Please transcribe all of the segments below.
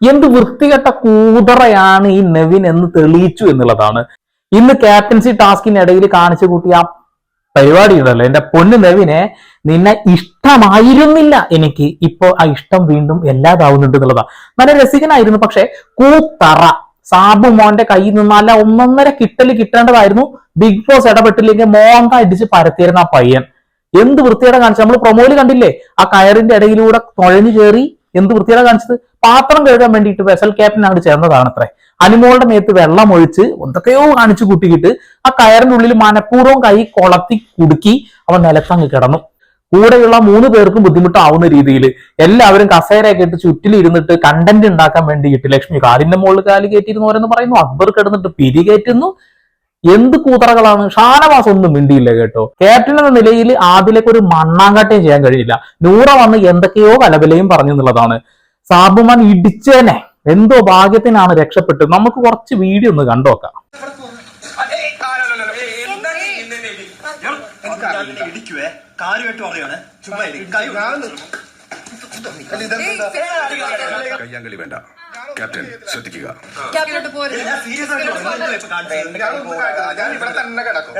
എന്ത് വൃത്തികെട്ട കൂതറയാണ് ഈ നെവിൻ എന്ന് തെളിയിച്ചു എന്നുള്ളതാണ്. ഇന്ന് ക്യാപ്റ്റൻസി ടാസ്കിനിടയിൽ കാണിച്ചു കൂട്ടിയ പരിപാടി ഉണ്ടല്ലോ എന്റെ പൊന്ന് നെവിനെ നിന്നെ ഇഷ്ടമായിരുന്നില്ല എനിക്ക്. ഇപ്പോ ആ ഇഷ്ടം വീണ്ടും എല്ലാതാവുന്നുണ്ട് എന്നുള്ളതാണ്. നല്ല രസികനായിരുന്നു പക്ഷെ കൂത്തറ. സാബു മോന്റെ കയ്യിൽ നിന്ന് നല്ല ഒന്നൊന്നര കിട്ടൽ കിട്ടേണ്ടതായിരുന്നു. ബിഗ് ബോസ് ഇടപെട്ടില്ലെങ്കിൽ മോന്ത അടിച്ച് പരത്തിയിരുന്ന ആ പയ്യൻ. എന്ത് വൃത്തിയുടെ കാണിച്ചു? നമ്മൾ പ്രൊമോയിൽ കണ്ടില്ലേ? ആ കയറിന്റെ ഇടയിലൂടെ തുഴഞ്ഞു കയറി എന്ത് വൃത്തിയാണ് കാണിച്ചത്? പാത്രം കഴുകാൻ വേണ്ടിയിട്ട് വെസൽ ക്യാപ്റ്റൻ അങ്ങോട്ട് ചേർന്നതാണ് അത്രേ അനുമോളുടെ മേത്ത് വെള്ളം ഒഴിച്ച് എന്തൊക്കെയോ കാണിച്ചു കൂട്ടിയിട്ട് ആ കയറിന്റെ ഉള്ളിൽ മനഃപൂർവം കൈ കൊളത്തി കുടുക്കി അവൻ നിലത്തങ്ങ് കിടന്നു. കൂടെയുള്ള മൂന്ന് പേർക്കും ബുദ്ധിമുട്ടാവുന്ന രീതിയിൽ എല്ലാവരും കസേരയൊക്കെ ഇട്ട് ചുറ്റിലിരുന്നിട്ട് കണ്ടന്റ് ഉണ്ടാക്കാൻ വേണ്ടിയിട്ട് ലക്ഷ്മി കാലിന്റെ മുകളിൽ കാൽ കയറ്റിയിരുന്നവരെന്ന് പറയുന്നു. അക്ബർ കിടന്നിട്ട് പിരി കയറ്റുന്നു. എന്ത് കൂതറകളാണ്? ഷാനവാസ് ഒന്നും മിണ്ടിയില്ല കേട്ടോ. ക്യാപ്റ്റൻ എന്ന നിലയിൽ ആദിലേക്ക് ഒരു മണ്ണാങ്കാട്ടയും ചെയ്യാൻ കഴിയില്ല. നൂറ വന്ന് എന്തൊക്കെയോ കലബലയും പറഞ്ഞു എന്നുള്ളതാണ്. സാബുമാൻ ഇടിച്ചേനെ. എന്തോ ഭാഗ്യത്തിനാണ് രക്ഷപ്പെട്ടു നമുക്ക് കുറച്ച് വീഡിയോ ഒന്ന് കണ്ടോക്കാം ഇടിക്കുവേ? കാര്യമായിട്ട് പറയാണ് ചുമ്മാ കയ്യാങ്കളി വേണ്ട. ക്യാപ്റ്റൻ ശ്രദ്ധിക്കുക. പോരുത് ഞാൻ ഇവിടെ തന്നെ കിടക്കും.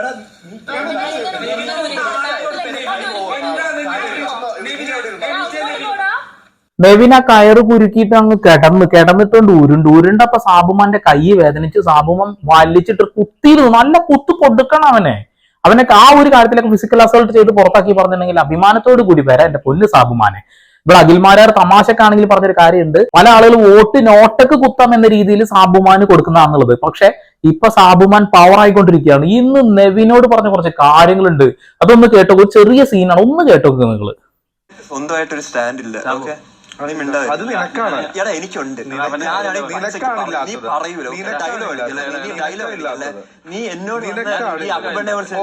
ആ കയറ് കുരുക്കിയിട്ട് അങ്ങ് കിടന്ന് കിടന്നിട്ടുണ്ട് ഉരുണ്ട്. ഉരുണ്ടപ്പോ സാബുമാന്റെ കൈ വേദനിച്ച് സാബുമാൻ വലിച്ചിട്ട് കുത്തിയിരുന്നു നല്ല കുത്തു കൊടുക്കണം അവനെ. അവനൊക്കെ ആ ഒരു കാര്യത്തിലൊക്കെ ഫിസിക്കൽ അസോൾട്ട് ചെയ്ത് പുറത്താക്കി പറഞ്ഞിട്ടുണ്ടെങ്കിൽ അഭിമാനത്തോട് കൂടി വരാം എന്റെ പൊന്ന് സാബുമാനെ. ഇവിടെ അഖിൽമാരാർ തമാശക്കാണെങ്കിൽ പറഞ്ഞൊരു കാര്യമുണ്ട്. പല ആളുകൾ വോട്ട് നോട്ടക്ക് കുത്താം എന്ന രീതിയിൽ സാബുമാന് കൊടുക്കുന്നതാണെന്നുള്ളത് പക്ഷെ ഇപ്പൊ സാബുമാൻ പവർ ആയിക്കൊണ്ടിരിക്കുകയാണ്. ഇന്ന് നെവിനോട് പറഞ്ഞ കുറച്ച് കാര്യങ്ങളുണ്ട്. അതൊന്ന് കേട്ടോ ചെറിയ സീനാണ് ഒന്ന് കേട്ടോ നിങ്ങൾ സ്വന്തമായിട്ടൊരു സ്റ്റാൻഡ് ഇല്ല. അത് നിനക്കാണ്. എടാ എനിക്കുണ്ട്. നീ. പറയൂലോ. നീ ഡയലോഗ് ഇല്ലാത്തത്. നീ എന്നോട്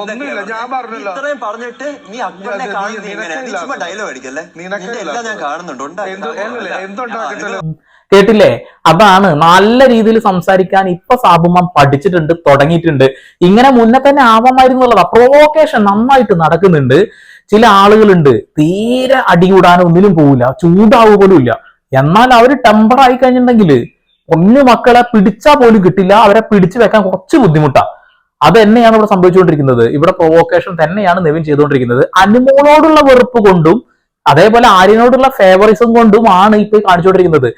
ഒന്നുമില്ല, ഞാൻ പറഞ്ഞല്ലോ. ഇത്രയും പറഞ്ഞിട്ട് നീ അക്ബറിനെ കാണുന്നത് ഡയലോഗ് അടിക്കല്ലേ. എല്ലാം ഞാൻ കാണുന്നുണ്ട്. ഉണ്ടാക്കി എന്ത് എന്നല്ലേ, കേട്ടില്ലേ? അതാണ് നല്ല രീതിയിൽ സംസാരിക്കാൻ ഇപ്പൊ സാബുമാൻ പഠിച്ചിട്ടുണ്ട് തുടങ്ങിയിട്ടുണ്ട്. ഇങ്ങനെ മുന്നേ തന്നെ ആവാമായിരുന്നുള്ളതാ. പ്രൊവോക്കേഷൻ നന്നായിട്ട് നടക്കുന്നുണ്ട്. ചില ആളുകളുണ്ട് തീരെ അടികൂടാൻ ഒന്നിനും പോവില്ല ചൂടാവുക പോലും ഇല്ല. എന്നാൽ അവർ ടെമ്പർ ആയി കഴിഞ്ഞിട്ടുണ്ടെങ്കിൽ ഒന്ന് മക്കളെ പിടിച്ചാ പോലും കിട്ടില്ല അവരെ പിടിച്ചു വെക്കാൻ കുറച്ച് ബുദ്ധിമുട്ടാ. അത് തന്നെയാണ് ഇവിടെ സംഭവിച്ചുകൊണ്ടിരിക്കുന്നത്. ഇവിടെ പ്രൊവോക്കേഷൻ തന്നെയാണ് നിവിൻ ചെയ്തുകൊണ്ടിരിക്കുന്നത്. അനുമോളോടുള്ള വെറുപ്പ് കൊണ്ടും അതേപോലെ ആര്യനോടുള്ള ഫേവറിസം കൊണ്ടും ആണ് ഇപ്പൊ കാണിച്ചുകൊണ്ടിരിക്കുന്നത്.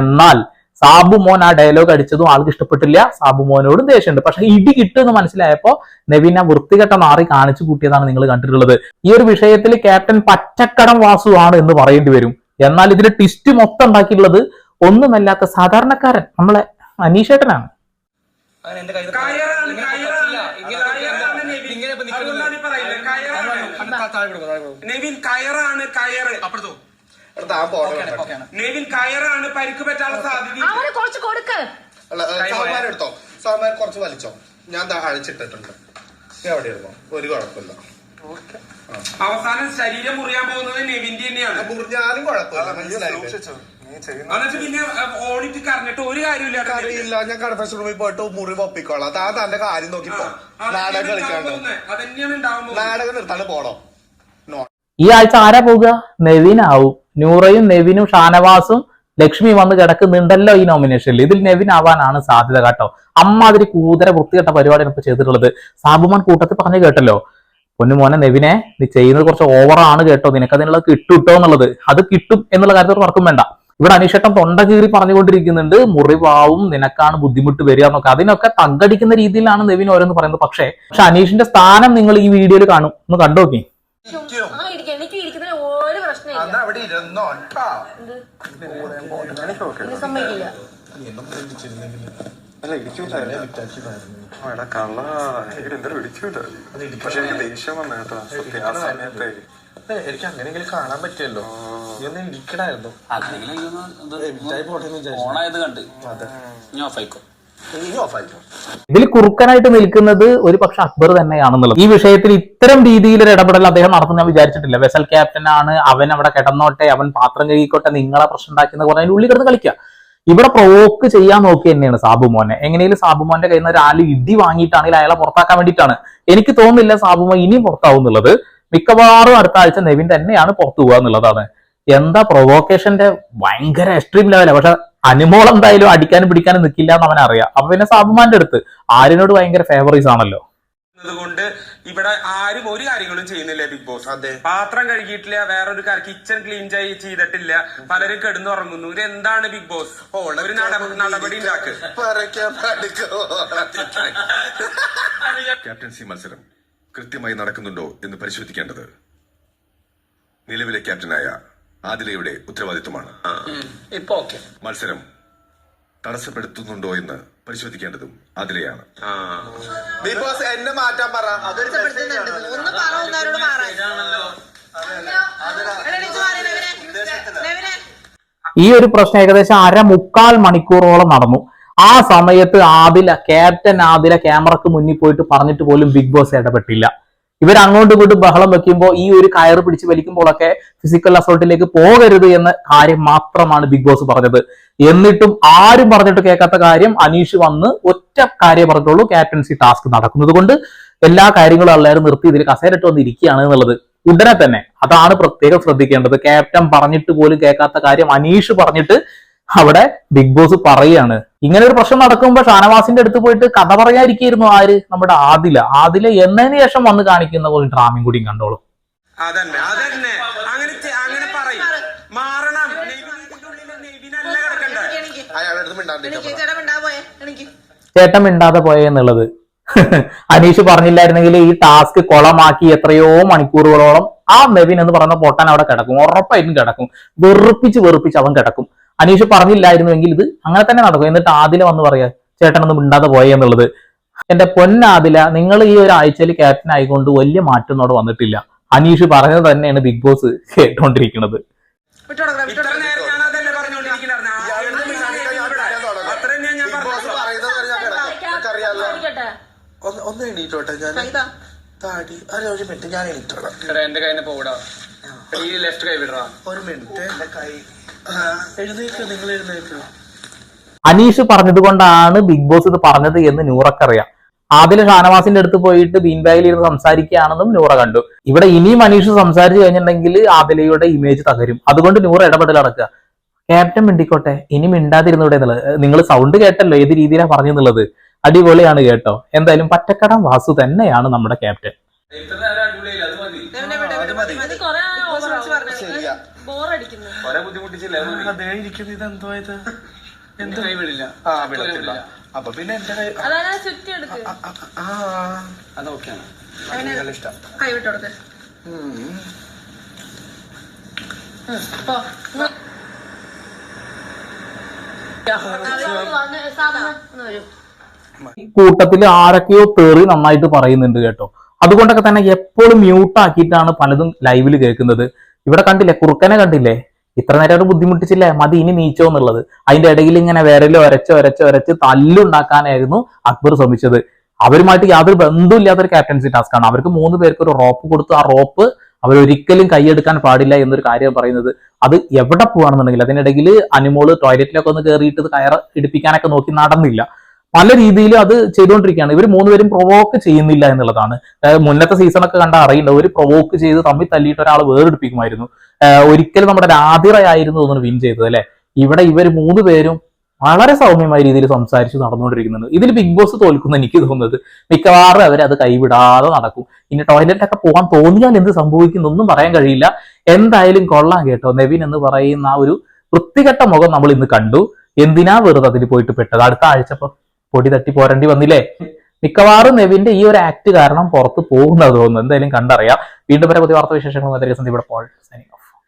എന്നാൽ സാബു മോൻ ആ ഡയലോഗ് അടിച്ചതും ആൾക്ക് ഇഷ്ടപ്പെട്ടില്ല. സാബു മോനോടും ദേഷ്യമുണ്ട്. പക്ഷെ ഇടി കിട്ടുമെന്ന് മനസ്സിലായപ്പോ നവീന വൃത്തികെട്ട മാറി കാണിച്ചു കൂട്ടിയതാണ് നിങ്ങൾ കണ്ടിട്ടുള്ളത്. ഈ ഒരു വിഷയത്തിൽ ക്യാപ്റ്റൻ പച്ചക്കടം വാസു ആണ് എന്ന് പറയേണ്ടി വരും. എന്നാൽ ഇതിൽ ട്വിസ്റ്റ് മൊത്തം ഉണ്ടാക്കിയിട്ടുള്ളത് ഒന്നുമല്ലാത്ത സാധാരണക്കാരൻ നമ്മളെ അനീഷേട്ടനാണ് നവീൻ. കയറാണ് നെവിൻ നെവിൻ കയറ് താൻ നെവിൻ കയറാണ് പരിക്ക് പറ്റാനുള്ള സാധ്യത. അവന് കുറച്ച് കൊടുക്ക്. സാമാൻ എടുത്തോ? സാമാൻ കുറച്ച് വലിച്ചോ? ഞാൻ അഴിച്ചിട്ടിട്ടുണ്ട്. ഇരുന്നോ? ഒരു കുഴപ്പമില്ല. അവസാനം ശരീരം മുറിയാൻ പോകുന്നത് നെവിന്റെ തന്നെയാണ്. മുറിഞ്ഞാലും കുഴപ്പമില്ല? എന്നിട്ട് പിന്നെ ഓടിട്ട് കറിഞ്ഞിട്ട് ഒരു കാര്യമില്ല അറിയില്ല ഞാൻ കൺഫെഷൻ റൂമിൽ പോയിട്ട് മുറി പൊപ്പിക്കോളാം. താൻ തന്റെ കാര്യം നോക്കി നാടകം കളിക്കാണ്ട് നിർത്താണ്ട് പോണോ ഈ ആഴ്ച ആരാ പോകുക നെവിനാവും. ആവും നൂറയും നെവിനും ഷാനവാസും ലക്ഷ്മി വന്ന് കിടക്കുന്നുണ്ടല്ലോ ഈ നോമിനേഷനിൽ ഇതിൽ നെവിൻ ആവാനാണ് സാധ്യത കേട്ടോ. അമ്മാതിരി കൂതര വൃത്തികെട്ട പരിപാടിയാണ് ഇപ്പൊ ചെയ്തിട്ടുള്ളത്. സാബുമാൻ കൂട്ടത്തിൽ പറഞ്ഞു കേട്ടല്ലോ. പൊന്നുമോനെ നെവിനെ നീ ചെയ്യുന്നത് കുറച്ച് ഓവറാണ് കേട്ടോ. നിനക്ക് അതിനുള്ളത് കിട്ടും കിട്ടോ എന്നുള്ളത്. അത് കിട്ടും എന്നുള്ള കാര്യത്തിൽ വർക്കും വേണ്ട. ഇവിടെ അനിഷേട്ടം തൊണ്ട കീറി പറഞ്ഞുകൊണ്ടിരിക്കുന്നുണ്ട്. മുറിവാവും നിനക്കാണ് ബുദ്ധിമുട്ട് വരിക എന്നൊക്കെ. അതിനൊക്കെ തങ്കടിക്കുന്ന രീതിയിലാണ് നെവിൻ ഓരോന്ന് പറയുന്നത്. പക്ഷേ പക്ഷെ അനീഷിന്റെ സ്ഥാനം നിങ്ങൾ ഈ വീഡിയോയിൽ കാണും. ഒന്ന് കണ്ടു നോക്കി ആ ഇരിക്കും എനിക്ക് ഇരിക്കുന്നതിന് അന്ന് അവിടെ ഇരുന്നോ? കള്ള. എനിക്ക് പക്ഷെ ദേഷ്യം വന്നു കേട്ടോ. സത്യം ആ സമയത്തെ. എനിക്ക് അങ്ങനെയെങ്കിലും കാണാൻ പറ്റിയല്ലോ. ഇരിക്കണായിരുന്നു ഓണായത് കണ്ട്. ഞാൻ ഓഫ് ആയിക്കോ. ഓഫായിക്കോ ഇതിൽ കുറുക്കനായിട്ട് നിൽക്കുന്നത് ഒരു പക്ഷെ അക്ബർ തന്നെയാണെന്നുള്ളത്. ഈ വിഷയത്തിൽ ഇത്തരം രീതിയിൽ ഒരു ഇടപെടൽ അദ്ദേഹം നടത്തുന്ന ഞാൻ വിചാരിച്ചിട്ടില്ല. വെസൽ ക്യാപ്റ്റൻ ആണ് അവൻ അവിടെ കിടന്നോട്ടെ അവൻ പാത്രം കഴുകിക്കോട്ടെ നിങ്ങളെ പ്രശ്നം ഉണ്ടാക്കിയെന്ന് പറഞ്ഞാൽ ഉള്ളി കിടന്ന് കളിക്കുക. ഇവിടെ പ്രൊവോക്ക് ചെയ്യാൻ നോക്കി തന്നെയാണ് സാബു മോനെ. എങ്ങനെയും സാബു മോന്റെ കയ്യിൽ നിന്ന് ഒരാൾ ഇടി വാങ്ങിയിട്ടാണെങ്കിൽ അയാളെ പുറത്താക്കാൻ വേണ്ടിയിട്ടാണ്. എനിക്ക് തോന്നുന്നില്ല സാബു മോൻ ഇനിയും പുറത്താവും എന്നുള്ളത്. മിക്കവാറും അടുത്ത ആഴ്ച നെവിൻ തന്നെയാണ് പുറത്തു പോകുക എന്നുള്ളതാണ്. എന്താ പ്രൊവോക്കേഷന്റെ ഭയങ്കര എക്സ്ട്രീം ലെവലാണ് പക്ഷെ അനുമോൾ എന്തായാലും അടിക്കാനും പിടിക്കാനും നിൽക്കില്ല എന്ന് അവൻ അറിയാം. അപ്പൊ പിന്നെ സാബുമാന്റെ അടുത്ത് ആര്യനോട് ഭയങ്കര ഫേവറീസ് ആണല്ലോ. കൊണ്ട് ഇവിടെ ആരും ഒരു കാര്യങ്ങളും ചെയ്യുന്നില്ല ബിഗ് ബോസ്. അതെ. പാത്രം കഴുകിയിട്ടില്ല വേറൊരു കാര്യം കിച്ചൺ ക്ലീൻ ചെയ്തിട്ടില്ല. പലരും കിടന്നുറങ്ങുന്നു. ഇത് എന്താണ് ബിഗ് ബോസ്? ഒരു നട- നടപടി ക്യാപ്റ്റൻസി മത്സരം കൃത്യമായി നടക്കുന്നുണ്ടോ എന്ന് പരിശോധിക്കേണ്ടത് നിലവിലെ ക്യാപ്റ്റനായ ആദിലയുടെ ഉത്തരവാദിത്വമാണ്. ഇപ്പൊ ഓക്കെ. മത്സരം തടസ്സപ്പെടുത്തുന്നുണ്ടോ എന്ന് പരിശോധിക്കേണ്ടതും ആദിലയാണ്. ബിഗ് ബോസ് എന്നെ മാറ്റാൻ പറ. അതൊരു ഒന്ന് ഒന്നാരോട് മാറാൻ. ഈ ഒരു പ്രശ്നം ഏകദേശം അര മുക്കാൽ മണിക്കൂറോളം നടന്നു. ആ സമയത്ത് ആദില ക്യാപ്റ്റൻ ആദില ക്യാമറക്ക് മുന്നിൽ പോയിട്ട് പറഞ്ഞിട്ട് പോലും ബിഗ് ബോസ് ഇടപെട്ടില്ല. ഇവർ അങ്ങോട്ടും ഇങ്ങോട്ടും ബഹളം വെക്കുമ്പോൾ ഈ ഒരു കയറ് പിടിച്ച് വലിക്കുമ്പോഴൊക്കെ ഫിസിക്കൽ അസോൾട്ടിലേക്ക് പോകരുത് എന്ന കാര്യം മാത്രമാണ് ബിഗ് ബോസ് പറഞ്ഞത്. എന്നിട്ടും ആരും പറഞ്ഞിട്ട് കേൾക്കാത്ത കാര്യം അനീഷ് വന്ന് ഒറ്റ കാര്യം പറഞ്ഞിട്ടുള്ളൂ ക്യാപ്റ്റൻസി ടാസ്ക് നടക്കുന്നത് കൊണ്ട് എല്ലാ കാര്യങ്ങളും എല്ലാവരും നിർത്തി ഇതിൽ കസേരട്ട് വന്ന് ഇരിക്കുകയാണ് എന്നുള്ളത്. ഉടനെ തന്നെ അതാണ് പ്രത്യേകം ശ്രദ്ധിക്കേണ്ടത്. ക്യാപ്റ്റൻ പറഞ്ഞിട്ട് പോലും കേൾക്കാത്ത കാര്യം അനീഷ് പറഞ്ഞിട്ട് അവിടെ ബിഗ് ബോസ് പറയുകയാണ്. ഇങ്ങനെ ഒരു പ്രശ്നം നടക്കുമ്പോൾ ഷാനവാസിന്റെ അടുത്ത് പോയിട്ട് കഥ പറയാതിരിക്കുന്നു ആര്? നമ്മുടെ ആദില. ആദില എന്നതിന് ശേഷം വന്ന് കാണിക്കുന്ന ഒരു ഡ്രാമയും കൂടിയും കണ്ടോളൂ. അതന്നെ അതന്നെ. അങ്ങനെ അങ്ങനെ പറയും. മാറണം. ചേട്ടൻ മിണ്ടാതെ പോയെന്നുള്ളത് അനീഷ് പറഞ്ഞില്ലായിരുന്നെങ്കിൽ ഈ ടാസ്ക് കൊളമാക്കി എത്രയോ മണിക്കൂറുകളോളം ആ നെവിൻ എന്ന് പറയുന്ന പൊട്ടാൻ അവിടെ കിടക്കും. ഉറപ്പായിട്ടും കിടക്കും. വെറുപ്പിച്ച് വെറുപ്പിച്ച് അവൻ കിടക്കും. അനീഷ് പറഞ്ഞില്ലായിരുന്നുവെങ്കിൽ ഇത് അങ്ങനെ തന്നെ നടക്കും. എന്നിട്ട് ആദില വന്ന് പറയാ ചേട്ടനൊന്നും മിണ്ടാതെ പോയേ എന്നുള്ളത്. എന്റെ പൊന്നാദില നിങ്ങൾ ഈ ഒരു ആഴ്ചയിൽ ക്യാപ്റ്റൻ ആയിക്കൊണ്ട് വലിയ മാറ്റം അവിടെ വന്നിട്ടില്ല. അനീഷ് പറഞ്ഞത് തന്നെയാണ് ബിഗ് ബോസ് കേട്ടോണ്ടിരിക്കുന്നത്. ഇത്ര നേരം ഞാൻ അതല്ലേ പറഞ്ഞോണ്ടിരിക്കുന്നത് ഇയാളുടെ ഞാൻ പിടിക്കാൻ തുടങ്ങും. ഞാൻ ബിഗ് ബോസ് പറയുന്നത് ഞാൻ കിടക്കും. നിനക്കറിയാലോ ഇരിക്കട്ടെ. ഒന്ന് എണീറ്റോട്ടെ. ഞാൻ. താടി അല്ല ഒരു മിനിറ്റ് ഞാൻ എണീറ്റോളാം. എന്റെ കയ്യിൽ നിന്ന് പോടാ ഈ ലെഫ്റ്റ് കൈ വിടാ ഒരു മിനിറ്റ് എന്റെ കൈ. എഴുന്നേക്ക് നിങ്ങൾ എഴുന്നേക്ക് അനീഷ് പറഞ്ഞതുകൊണ്ടാണ് ബിഗ് ബോസ് ഇത് പറഞ്ഞത് എന്ന് നൂറക്കറിയാം ആദില ഷാനവാസിന്റെ അടുത്ത് പോയിട്ട് ബീൻ ബാഗിൽ ഇരുന്ന് സംസാരിക്കുകയാണെന്നും നൂറ കണ്ടു. ഇവിടെ ഇനിയും അനീഷ് സംസാരിച്ചു കഴിഞ്ഞിട്ടുണ്ടെങ്കിൽ ആദിലയുടെ ഇമേജ് തകരും. അതുകൊണ്ട് നൂറ ഇടപെടൽ നടക്കുക. ക്യാപ്റ്റൻ മിണ്ടിക്കോട്ടെ ഇനി മിണ്ടാതിരുന്നൂടെ എന്നുള്ളത്. നിങ്ങൾ സൗണ്ട് കേട്ടല്ലോ ഏത് രീതിയിലാണ് പറഞ്ഞെന്നുള്ളത് അടിപൊളിയാണ് കേട്ടോ. എന്തായാലും പറ്റക്കടം വാസു തന്നെയാണ് നമ്മുടെ ക്യാപ്റ്റൻ ഇത്ര നേരം അടിപൊളിയായില്ല അത് മതി ലെവിനെ വിട്, വിട്, മതി, മതി. ഇത് കൊറേ ബിഗ് ബോസ് വിളിച്ച് പറഞ്ഞത്. ശരിയാ ബോറടിക്കുന്നു കൊറേ അതേ ഇത്? കൈ വിടില്ല. ആ വിടത്തില്ല. അപ്പൊ പിന്നെ എന്റെ കൈ അതാണ് ചുറ്റി എടുക്ക്. ആ, അത് ഓക്കെയാണ് നല്ല ഇഷ്ടം. കൂട്ടത്തിൽ ആരൊക്കെയോ തേറി നന്നായിട്ട് പറയുന്നുണ്ട് കേട്ടോ. അതുകൊണ്ടൊക്കെ തന്നെ എപ്പോഴും മ്യൂട്ട് ആക്കിയിട്ടാണ് പലതും ലൈവിൽ കേൾക്കുന്നത്. ഇവിടെ കണ്ടില്ലേ? കുറുക്കനെ കണ്ടില്ലേ? ഇത്ര നേരം ഒരു ബുദ്ധിമുട്ടിച്ചില്ലേ? മതി ഇനി നീച്ചോ എന്നുള്ളത്. അതിന്റെ ഇടയിൽ ഇങ്ങനെ വിരൽ ഒരച്ചോ ഒരച്ചോ ഒരച്ച് തല്ലുണ്ടാക്കാനായിരുന്നു അക്ബർ ശ്രമിച്ചത്. അവരുമായിട്ട് യാതൊരു ബന്ധമില്ലാത്ത ഒരു ക്യാപ്റ്റൻസി ടാസ്ക് ആണ്. അവർക്ക് മൂന്ന് പേർക്ക് ഒരു റോപ്പ് കൊടുത്ത്. ആ റോപ്പ് അവരൊരിക്കലും കൈയെടുക്കാൻ പാടില്ല എന്നൊരു കാര്യം പറയുന്നത്. അത് എവിടെ പോവാണെന്നുണ്ടെങ്കിൽ അതിനിടയിൽ അനുമോൾ ടോയ്ലറ്റിലൊക്കെ ഒന്ന് കയറിയിട്ട് കയർ ഇടിപ്പിക്കാനൊക്കെ നോക്കി നടന്നില്ല. പല രീതിയിൽ അത് ചെയ്തുകൊണ്ടിരിക്കുകയാണ്. ഇവർ മൂന്നുപേരും പ്രൊവോക്ക് ചെയ്യുന്നില്ല എന്നുള്ളതാണ്. മുന്നത്തെ സീസണൊക്കെ കണ്ടാൽ അറിയില്ല. ഒരു പ്രൊവോക്ക് ചെയ്ത് തമ്മിൽ തല്ലിയിട്ട് ഒരാൾ വേറെടുപ്പിക്കുമായിരുന്നു ഒരിക്കലും നമ്മുടെ രാതിറയായിരുന്നു തോന്നുന്നു വിൻ ചെയ്തത് അല്ലെ? ഇവിടെ ഇവർ മൂന്ന് പേരും വളരെ സൗമ്യമായ രീതിയിൽ സംസാരിച്ച് നടന്നുകൊണ്ടിരിക്കുന്നുണ്ട്. ഇതിൽ ബിഗ് ബോസ് തോൽക്കുന്ന എനിക്ക് തോന്നുന്നത്. മിക്കവാറും അവർ അത് കൈവിടാതെ നടക്കും. ഇനി ടോയ്ലറ്റിലൊക്കെ പോകാൻ തോന്നിയാൽ എന്ത് സംഭവിക്കുന്നൊന്നും പറയാൻ കഴിയില്ല. എന്തായാലും കൊള്ളാം കേട്ടോ. നെവിൻ എന്ന് പറയുന്ന ആ ഒരു വൃത്തികെട്ട മുഖം നമ്മൾ ഇന്ന് കണ്ടു. എന്തിനാ വെറുതെ അതിൽ പോയിട്ട് പെട്ടത്? അടുത്ത ആഴ്ച പൊടി തട്ടി പോരേണ്ടി വന്നില്ലേ? മിക്കവാറും നെവിന്റെ ഈ ഒരു ആക്ട് കാരണം പുറത്ത് പോകുന്നത് തോന്നുന്നു എന്തായാലും കണ്ടറിയാം. വീണ്ടും വരെ പുതിയ വാർത്താ വിശേഷങ്ങൾ ഇവിടെ പോൾ ഓഫ്